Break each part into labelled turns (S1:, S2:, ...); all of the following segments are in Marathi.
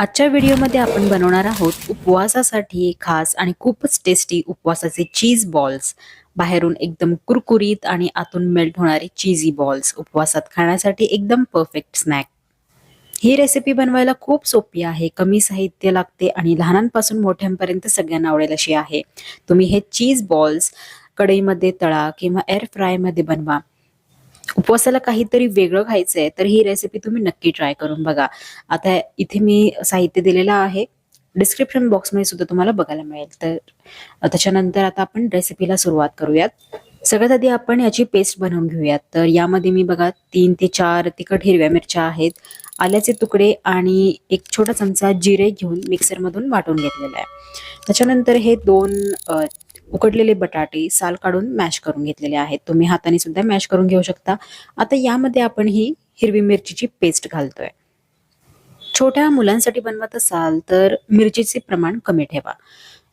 S1: आजच्या व्हिडिओमध्ये आपण बनवणार आहोत उपवासासाठी खास आणि खूपच टेस्टी उपवासाचे चीज बॉल्स बाहेरून एकदम कुरकुरीत आणि आतून मेल्ट होणारे चीजी बॉल्स उपवासात खाण्यासाठी एकदम परफेक्ट स्नॅक ही रेसिपी बनवायला खूप सोपी आहे कमी साहित्य लागते आणि लहानांपासून मोठ्यांपर्यंत सगळ्यांना आवडेल अशी आहे. तुम्ही हे चीज बॉल्स कढईमध्ये तळा किंवा एअर फ्रायमध्ये बनवा. उपवासाला काहीतरी वेगळं खायचं आहे तर ही रेसिपी तुम्ही नक्की ट्राय करून बघा. आता इथे मी साहित्य दिलेलं आहे. डिस्क्रिप्शन बॉक्समध्ये सुद्धा तुम्हाला बघायला मिळेल. तर त्याच्यानंतर आता आपण रेसिपीला सुरुवात करूयात. सगळ्यात आधी आपण याची पेस्ट बनवून घेऊयात. तर यामध्ये मी बघा तीन ते चार तिखट हिरव्या मिरच्या आहेत. आल्याचे तुकडे आणि एक छोटा चमचा जिरे घेऊन मिक्सरमधून वाटून घेतलेला आहे. त्याच्यानंतर हे दोन उकडलेले बटाटे साल काढून मॅश करून घेतलेले आहेत. तुम्ही हाताने सुद्धा मॅश करून घेऊ शकता. आता यामध्ये आपण ही हिरवी मिरचीची पेस्ट घालतोय. छोट्या मुलांसाठी बनवत असाल तर मिरचीचे प्रमाण कमी ठेवा.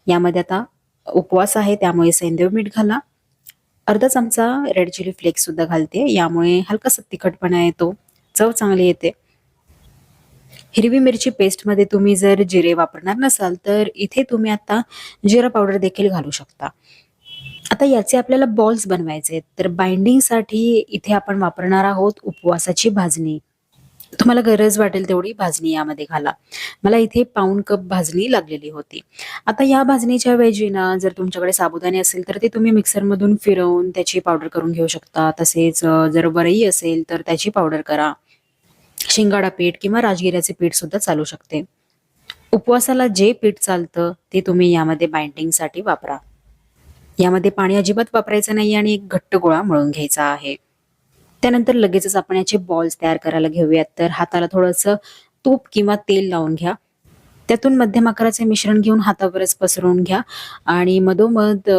S1: यामध्ये आता उपवास आहे त्यामुळे सैंदव मीठ घाला. अर्धा चमचा रेड चिली फ्लेक्स सुद्धा घालते. यामुळे हलकासा तिखटपणा येतो. चव चांगली येते. हिरवी मिरची पेस्टमध्ये तुम्ही जर जिरे वापरणार नसाल तर इथे तुम्ही आता जिरा पावडर देखील घालू शकता. आता याचे आपल्याला बॉल्स बनवायचे आहेत. तर बाइंडिंगसाठी इथे आपण वापरणार आहोत उपवासाची भाजणी. तुम्हाला गरज वाटेल तेवढी भाजणी यामध्ये घाला. मला इथे पाऊण कप भाजणी लागलेली होती. आता या भाजणीच्या ऐवजी ना जर तुमच्याकडे साबुदाणे असेल तर ते तुम्ही मिक्सरमधून फिरवून त्याची पावडर करून घेऊ शकता. तसेच जर वरई असेल तर त्याची पावडर करा. शिंगाडा पीठ किंवा राजगिऱ्याचे पीठ सुद्धा चालू शकते. उपवासाला जे पीठ चालतं ते तुम्ही यामध्ये बाइंडिंगसाठी वापरा. यामध्ये पाणी अजिबात वापरायचं नाही आणि एक घट्ट गोळा मळून घ्यायचा आहे. त्यानंतर लगेचच आपण याचे बॉल्स तयार करायला घेऊयात. तर हाताला थोडंसं तूप किंवा तेल लावून घ्या. त्यातून मध्यम आकाराचे मिश्रण घेऊन हातावरच पसरवून घ्या. आणि मधोमध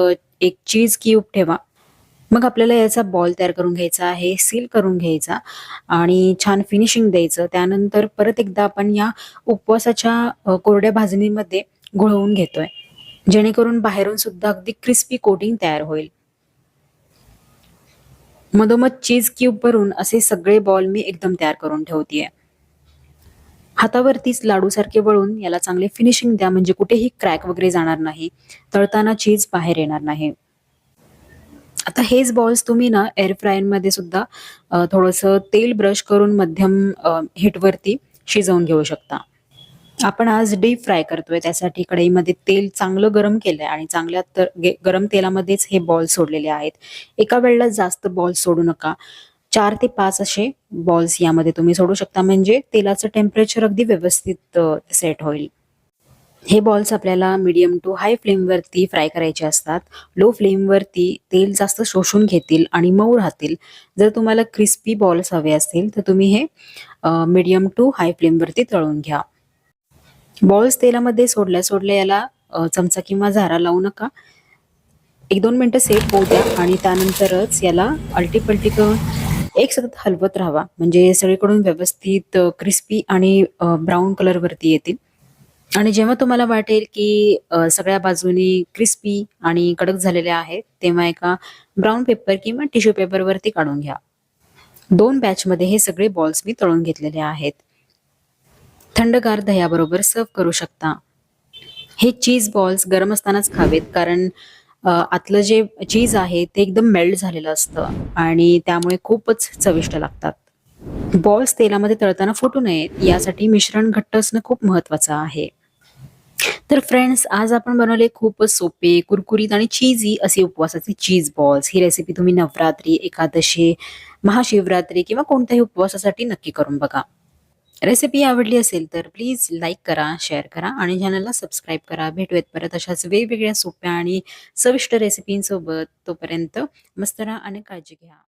S1: एक चीज क्यूब ठेवा. मग आपल्याला याचा बॉल तयार करून घ्यायचा आहे सील करून घ्यायचा आणि छान फिनिशिंग द्यायचं. त्यानंतर परत एकदा आपण या उपवासाच्या कोरड्या भाजणीमध्ये घोळवून घेतोय. जेणेकरून बाहेरून सुद्धा अगदी क्रिस्पी कोटिंग तयार होईल. मधोमध चीज क्यूब भरून असे सगळे बॉल मी एकदम तयार करून ठेवतीये. हातावरतीच लाडूसारखे वळून याला चांगले फिनिशिंग द्या म्हणजे कुठेही क्रॅक वगैरे जाणार नाही. तळताना चीज बाहेर येणार नाही. आता हेच बॉल्स तुम्ही ना एअर फ्रायरमध्ये सुद्धा थोडंसं तेल ब्रश करून मध्यम हीटवरती शिजवून घेऊ शकता. आपण आज डीप फ्राय करतोय त्यासाठी कढईमध्ये तेल चांगलं गरम केलंय आणि चांगल्या तर गे- गरम तेलामध्येच हे बॉल सोडलेले आहेत. एका वेळेला जास्त बॉल सोडू नका. चार ते पाच असे बॉल्स यामध्ये तुम्ही सोडू शकता. म्हणजे तेलाचं टेम्परेचर अगदी व्यवस्थित सेट होईल. हे बॉल्स आपल्याला मीडियम टू हाय फ्लेमवरती फ्राय करायचे असतात. लो फ्लेमवरती तेल जास्त शोषून घेतील आणि मऊ राहतील. जर तुम्हाला क्रिस्पी बॉल्स हवे असतील तर तुम्ही हे मीडियम टू हाय फ्लेमवरती तळून घ्या. बॉल्स तेलामध्ये सोडल्या सोडल्या याला चमचा किंवा झारा लावू नका. एक दोन मिनटं सेट होऊ द्या आणि त्यानंतरच याला अलटी एक सतत हलवत राहावा. म्हणजे सगळीकडून व्यवस्थित क्रिस्पी आणि ब्राऊन कलरवरती येतील. आणि जेव्हा तुम्हाला वाटेल की सगळ्या बाजूनी क्रिस्पी आणि कडक झालेल्या आहेत तेव्हा एका ब्राऊन पेपर किंवा टिश्यू पेपरवरती काढून घ्या. दोन बॅचमध्ये हे सगळे बॉल्स मी तळून घेतलेले आहेत. थंडगार दह्याबरोबर सर्व करू शकता. हे चीज बॉल्स गरम असतानाच खावेत कारण आतलं जे चीज आहे ते एकदम मेल्ट झालेलं असतं आणि त्यामुळे खूपच चविष्ट लागतात. बॉल्स तेलामध्ये तळताना फुटू नयेत यासाठी मिश्रण घट्ट असणं खूप महत्वाचं आहे. तर फ्रेंड्स आज आपण बनवले खूपच सोपे कुरकुरीत आणि चीजी असे उपवासाचे चीज बॉल्स ही रेसिपी तुम्ही नवरात्री एकादशी महाशिवरात्री किंवा कोणत्याही उपवासासाठी नक्की करून बघा. रेसिपी आवडली असेल तर प्लीज लाईक करा शेअर करा आणि चॅनलला सबस्क्राईब करा. भेटूयात परत अशाच वेगवेगळ्या सोप्या आणि चविष्ट रेसिपींसोबत तोपर्यंत मस्त राहा आणि काळजी घ्या.